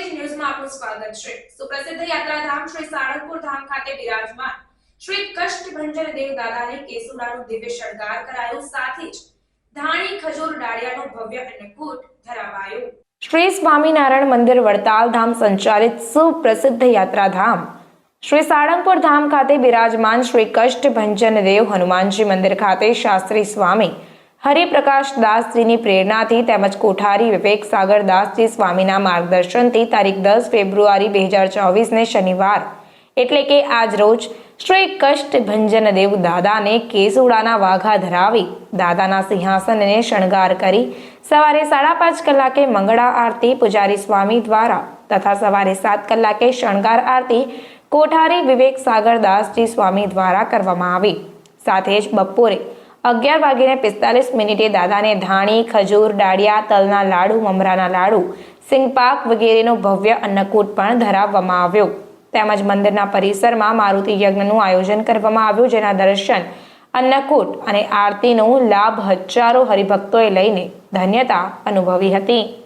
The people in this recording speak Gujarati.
છે. સુપ્રસિદ્ધ યાત્રાધામ શ્રી સાળંગપુર ધામ ખાતે બિરાજમાન શ્રી કષ્ટભંજન દેવ દાદાને કેસુડાનો દિવ્ય શણગાર કરાયો. સાથે જ ધાણી, ખજૂર, ડાળિયાનો ભવ્ય અન્નકૂટ ધરાવાયો. શ્રી સ્વામિનારાયણ મંદિર વડતાલ ધામ સંચાલિત સુપ્રસિદ્ધ યાત્રાધામ. શ્રી સાળંગપુર ધામ ખાતે બિરાજમાન શ્રી કષ્ટભંજન દેવ હનુમાનજી મંદિર ખાતે શાસ્ત્રી સ્વામી હરિપ્રકાશ દાસજીની પ્રેરણાથી તેમજ કોઠારી વિવેક સાગર દાસજી સ્વામીના માર્ગદર્શનથી તારીખ દસ ફેબ્રુઆરી બે હજાર ચોવીસને શનિવાર. એટલે કે આજ રોજ શ્રી કષ્ટ દેવ દાદાને કેસુડાના વાઘા ધરાવી દાદાના સિંહાસનને શણગાર કરી સવારે સાડા પાંચ કલાકે મંગળા આરતી પૂજારી સ્વામી દ્વારા તથા સવારે સાત કલાકે શણગાર આરતી કોઠારી વિવેક સાગર દાસજી સ્વામી દ્વારા કરવામાં આવી. સાથે જ બપોરે અગિયાર વાગીને પિસ્તાલીસ મિનિટે દાદાને ધાણી, ખજૂર, ડાળિયા, તલના લાડુ, મમરાના લાડુ, સિંગપાક વગેરેનો ભવ્ય અન્નકૂટ પણ ધરાવવામાં આવ્યો. તેમજ મંદિરના પરિસરમાં મારુતિ યજ્ઞનું આયોજન કરવામાં આવ્યું, જેના દર્શન, અન્નકૂટ અને આરતીનો લાભ હજારો હરિભક્તોએ લઈને ધન્યતા અનુભવી હતી.